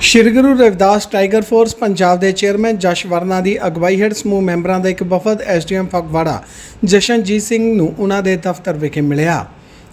ਸ਼੍ਰੀ Guru Ravidas tiger force Punjab ਦੇ chairman ਜਸ਼ ਵਰਨਾ ਦੀ ਅਗਵਾਈ ਹੇਠ ਸਮੂਹ ਮੈਂਬਰਾਂ ਦਾ ਇੱਕ ਵਫਦ ਐਸਡੀਐਮ ਫਗਵਾੜਾ ਜਸ਼ਨਜੀਤ ਸਿੰਘ ਨੂੰ ਉਹਨਾਂ ਦੇ ਦਫ਼ਤਰ ਵਿਖੇ ਮਿਲਿਆ।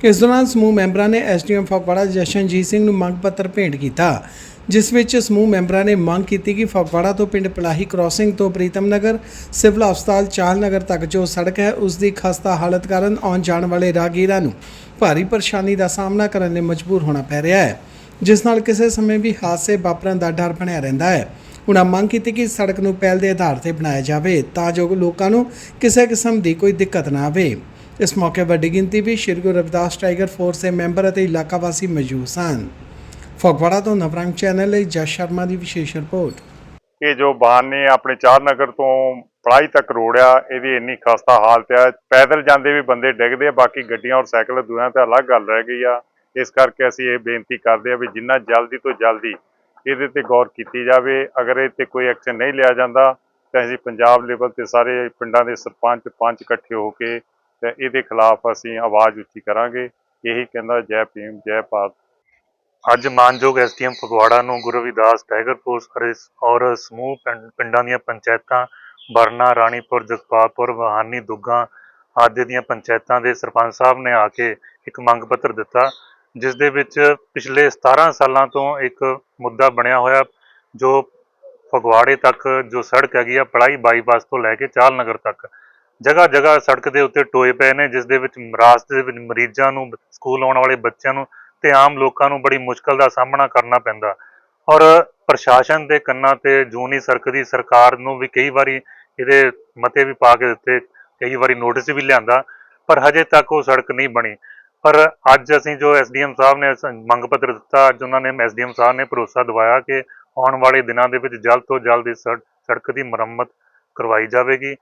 ਇਸ ਦੌਰਾਨ ਸਮੂਹ ਮੈਂਬਰਾਂ ਨੇ ਐਸਡੀਐਮ ਫਗਵਾੜਾ ਜਸ਼ਨਜੀਤ ਸਿੰਘ ਨੂੰ ਮੰਗ ਪੱਤਰ ਭੇਂਟ ਕੀਤਾ, ਜਿਸ ਵਿੱਚ ਸਮੂਹ ਮੈਂਬਰਾਂ ਨੇ ਮੰਗ ਕੀਤੀ ਕਿ ਫਗਵਾੜਾ ਤੋਂ ਪਿੰਡ ਪਲਾਹੀ ਕ੍ਰਾਸਿੰਗ ਤੋਂ ਪ੍ਰੀਤਮ ਨਗਰ, ਸਿਵਲ ਹਸਪਤਾਲ ਚਾਹਲ ਨਗਰ ਤੱਕ ਜੋ ਸੜਕ ਹੈ, ਉਸ ਦੀ ਖਸਤਾ ਹਾਲਤ ਕਾਰਨ ਆਉਣ ਜਾਣ ਵਾਲੇ ਰਾਹਗੀਰਾਂ ਨੂੰ ਭਾਰੀ ਪਰੇਸ਼ਾਨੀ ਦਾ ਸਾਹਮਣਾ ਕਰਨ ਲਈ ਮਜਬੂਰ ਹੋਣਾ ਪੈ ਰਿਹਾ ਹੈ। ਜਿਸ ਨਾਲ ਕਿਸੇ ਸਮੇਂ ਵੀ ਹਾਦਸੇ ਵਾਪਰਨ ਦਾ ਡਰ ਬਣਿਆ ਰਹਿੰਦਾ ਹੈ। ਉਹਨਾਂ ਮੰਗ ਕੀਤੀ ਕਿ ਸੜਕ ਨੂੰ ਪਹਿਲ ਦੇ ਆਧਾਰ ਤੇ ਬਣਾਇਆ ਜਾਵੇ ਤਾਂ ਜੋ ਲੋਕਾਂ ਨੂੰ ਕਿਸੇ ਕਿਸਮ ਦੀ ਕੋਈ ਦਿੱਕਤ ਨਾ ਆਵੇ। ਇਸ ਮੌਕੇ ਵੱਡੀ ਗਿਣਤੀ ਵਿੱਚ ਸ਼੍ਰੀ ਗੁਰੂ ਰਵਿਦਾਸ ਟਾਈਗਰ ਫੋਰਸ ਦੇ ਮੈਂਬਰ ਅਤੇ ਇਲਾਕਾ ਵਾਸੀ ਮੌਜੂਦ ਸਨ। ਫਗਵਾੜਾ ਤੋਂ ਨਵਰੰਗ ਚੈਨਲ ਲਈ ਜਸ ਸ਼ਰਮਾ ਦੀ ਵਿਸ਼ੇਸ਼ ਰਿਪੋਰਟ। ਕਿ ਜੋ ਬਾਨ ਨੇ ਆਪਣੇ ਚਾਰ ਨਗਰ ਤੋਂ ਪੜਾਈ ਤੱਕ ਰੋਡ ਆ ਇਹਦੀ ਇੰਨੀ ਖਸਤਾ ਹਾਲਤ ਆ, ਪੈਦਲ ਜਾਂਦੇ ਵੀ ਬੰਦੇ ਡਿੱਗਦੇ ਆ, ਬਾਕੀ ਗੱਡੀਆਂ ਔਰ ਸਾਈਕਲ ਦੂਆਂ ਤੇ ਅਲੱਗ ਗੱਲ ਰਹਿ ਗਈ ਆ। ਇਸ ਕਰਕੇ ਅਸੀਂ ਇਹ ਬੇਨਤੀ ਕਰਦੇ ਆ ਵੀ ਜਿੰਨਾ ਜਲਦੀ ਤੋਂ ਜਲਦੀ ਇਹਦੇ ਤੇ ਗੌਰ ਕੀਤੀ ਜਾਵੇ, ਅਗਰ ਇਹ ਤੇ ਕੋਈ ਐਕਸ਼ਨ ਨਹੀਂ ਲਿਆ ਜਾਂਦਾ, ਤਾਂ ਅਸੀਂ ਪੰਜਾਬ ਲੈਵਲ ਤੇ ਸਾਰੇ ਪਿੰਡਾਂ ਦੇ ਸਰਪੰਚ ਪੰਚ ਇਕੱਠੇ ਹੋ ਕੇ ਤੇ ਇਹਦੇ ਖਿਲਾਫ ਅਸੀਂ ਆਵਾਜ਼ ਉੱਚੀ ਕਰਾਂਗੇ। ਇਹੀ ਕਹਿੰਦਾ ਜੈ ਭੀਮ, ਜੈ ਭਾਰਤ। ਅੱਜ ਮਾਨਯੋਗ ਐਸਡੀਐਮ ਫਗਵਾੜਾ ਨੂੰ ਗੁਰੂ ਰਵਿਦਾਸ ਟਾਈਗਰ ਫੋਰਸ ਅਰਿਸ- ਔਰ ਸਮੂਹ ਪਿੰਡ- ਪਿੰਡਾਂ ਦੀਆਂ ਪੰਚਾਇਤਾਂ ਬਰਨਾ, ਰਾਣੀਪੁਰ, ਜਗਪਾਲਪੁਰ, ਵਹਾਨੀ ਦੁੱਗਾ ਆਦਿ ਦੀਆਂ ਪੰਚਾਇਤਾਂ ਦੇ ਸਰਪੰਚ ਸਾਹਿਬ ਨੇ ਆ ਕੇ ਇੱਕ ਮੰਗ ਪੱਤਰ ਦਿੱਤਾ। ਜਿਸ ਦੇ ਵਿੱਚ ਪਿਛਲੇ 17 ਸਾਲਾਂ ਤੋਂ ਇੱਕ ਮੁੱਦਾ ਬਣਿਆ ਹੋਇਆ, ਜੋ ਫਗਵਾੜੇ ਤੱਕ, ਜੋ ਸੜਕ ਹੈਗੀ ਆ ਪੜਾਈ ਬਾਈਪਾਸ ਤੋਂ ਲੈ ਕੇ ਚਾਲ ਨਗਰ ਤੱਕ ਜਗ੍ਹਾ ਜਗ੍ਹਾ ਸੜਕ ਦੇ ਉੱਤੇ ਟੋਏ ਪਏ ਨੇ, ਜਿਸ ਦੇ ਵਿੱਚ ਰਾਸਤੇ ਦੇ ਵਿੱਚ ਮਰੀਜ਼ਾਂ ਨੂੰ, ਸਕੂਲ ਆਉਣ ਵਾਲੇ ਬੱਚਿਆਂ ਨੂੰ ਤੇ ਆਮ ਲੋਕਾਂ ਨੂੰ ਬੜੀ ਮੁਸ਼ਕਲ ਦਾ ਸਾਹਮਣਾ ਕਰਨਾ ਪੈਂਦਾ। ਔਰ ਪ੍ਰਸ਼ਾਸਨ ਦੇ ਕੰਨਾਂ ਤੇ ਜੂਨੀ ਨਹੀਂ ਸਰਕਦੀ, ਸਰਕਾਰ ਨੂੰ ਵੀ ਕਈ ਵਾਰੀ ਇਹਦੇ ਮਤੇ ਵੀ ਪਾ ਕੇ ਦਿੱਤੇ, ਕਈ ਵਾਰੀ ਨੋਟਿਸ ਵੀ ਲਿਆਂਦਾ, ਪਰ ਹਜੇ ਤੱਕ ਉਹ ਸੜਕ ਨਹੀਂ ਬਣੀ। ਪਰ ਅੱਜ ਅਸੀਂ ਜੋ ਐਸਡੀਐਮ ਸਾਹਿਬ ਨੇ ਮੰਗ ਪੱਤਰ ਦਿੱਤਾ, ਅੱਜ ਉਹਨਾਂ ਨੇ ਐਸਡੀਐਮ ਸਾਹਿਬ ਨੇ ਭਰੋਸਾ ਦਿਵਾਇਆ ਕਿ ਆਉਣ ਵਾਲੇ ਦਿਨਾਂ ਦੇ ਵਿੱਚ ਜਲਦ ਤੋਂ ਜਲਦ ਇਸ ਸੜ- ਸੜਕ ਦੀ ਮੁਰੰਮਤ ਕਰਵਾਈ ਜਾਵੇਗੀ।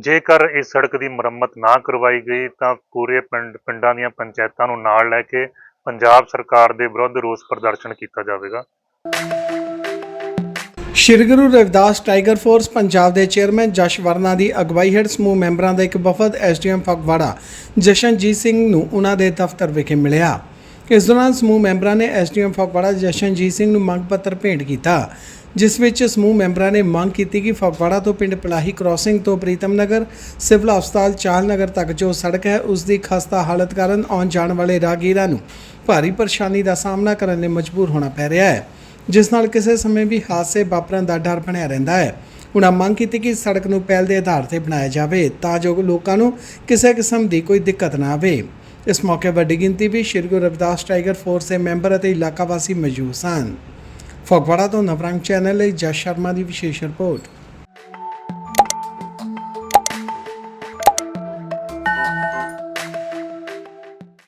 ਜੇਕਰ ਇਸ ਸੜਕ ਦੀ ਮੁਰੰਮਤ ਨਾ ਕਰਵਾਈ ਗਈ, ਤਾਂ ਪੂਰੇ ਪਿੰਡ, ਪਿੰਡਾਂ ਦੀਆਂ ਪੰਚਾਇਤਾਂ ਨੂੰ ਨਾਲ ਲੈ ਕੇ ਪੰਜਾਬ ਸਰਕਾਰ ਦੇ ਵਿਰੁੱਧ ਰੋਸ ਪ੍ਰਦਰਸ਼ਨ ਕੀਤਾ ਜਾਵੇਗਾ। ਸ਼੍ਰੀ ਗੁਰੂ ਰਵਿਦਾਸ ਟਾਈਗਰ ਫੋਰਸ ਪੰਜਾਬ ਦੇ ਚੇਅਰਮੈਨ ਜਸ਼ ਵਰਨਾ ਦੀ ਅਗਵਾਈ ਹੇਠ ਸਮੂਹ ਮੈਂਬਰਾਂ ਦਾ ਇੱਕ ਵਫਦ ਐਸਡੀਐਮ ਫਗਵਾੜਾ ਜਸ਼ਨਜੀਤ ਸਿੰਘ ਨੂੰ ਉਹਨਾਂ ਦੇ ਦਫ਼ਤਰ ਵਿਖੇ ਮਿਲਿਆ। ਇਸ ਦੌਰਾਨ ਸਮੂਹ ਮੈਂਬਰਾਂ ਨੇ ਐਸਡੀਐਮ ਫਗਵਾੜਾ ਜਸ਼ਨਜੀਤ ਸਿੰਘ ਨੂੰ ਮੰਗ ਪੱਤਰ ਭੇਂਟ ਕੀਤਾ, ਜਿਸ ਵਿੱਚ ਸਮੂਹ ਮੈਂਬਰਾਂ ਨੇ ਮੰਗ ਕੀਤੀ ਕਿ ਫਗਵਾੜਾ ਤੋਂ ਪਿੰਡ ਪਲਾਹੀ ਕ੍ਰਾਸਿੰਗ ਤੋਂ ਪ੍ਰੀਤਮ ਨਗਰ, ਸਿਵਲ ਹਸਪਤਾਲ ਚਾਹਲ ਨਗਰ ਤੱਕ ਜੋ ਸੜਕ ਹੈ, ਉਸ ਦੀ ਖਸਤਾ ਹਾਲਤ ਕਾਰਨ ਆਉਣ ਜਾਣ ਵਾਲੇ ਰਾਹਗੀਰਾਂ ਨੂੰ ਭਾਰੀ ਪਰੇਸ਼ਾਨੀ ਦਾ ਸਾਹਮਣਾ ਕਰਨ ਲਈ ਮਜਬੂਰ ਹੋਣਾ ਪੈ ਰਿਹਾ ਹੈ। ਜਿਸ ਨਾਲ ਕਿਸੇ ਸਮੇਂ ਵੀ ਹਾਦਸੇ ਵਾਪਰਨ ਦਾ ਡਰ ਬਣਿਆ ਰਹਿੰਦਾ ਹੈ। ਉਹਨਾਂ ਮੰਗ ਕੀਤੀ ਕਿ ਸੜਕ ਨੂੰ ਪਹਿਲ ਦੇ ਆਧਾਰ ਤੇ ਬਣਾਇਆ ਜਾਵੇ ਤਾਂ ਜੋ ਲੋਕਾਂ ਨੂੰ ਕਿਸੇ ਕਿਸਮ ਦੀ ਕੋਈ ਦਿੱਕਤ ਨਾ ਆਵੇ। ਇਸ ਮੌਕੇ ਵੱਡੀ ਗਿਣਤੀ ਵਿੱਚ ਸ਼੍ਰੀ ਗੁਰੂ ਰਵਿਦਾਸ ਟਾਈਗਰ ਫੋਰਸ ਦੇ ਮੈਂਬਰ ਅਤੇ ਇਲਾਕਾ ਵਾਸੀ ਮੌਜੂਦ ਸਨ। ਫਗਵਾੜਾ ਤੋਂ ਨਵਰੰਗ ਚੈਨਲ ਲਈ ਜਸ ਸ਼ਰਮਾ ਦੀ ਵਿਸ਼ੇਸ਼ ਰਿਪੋਰਟ।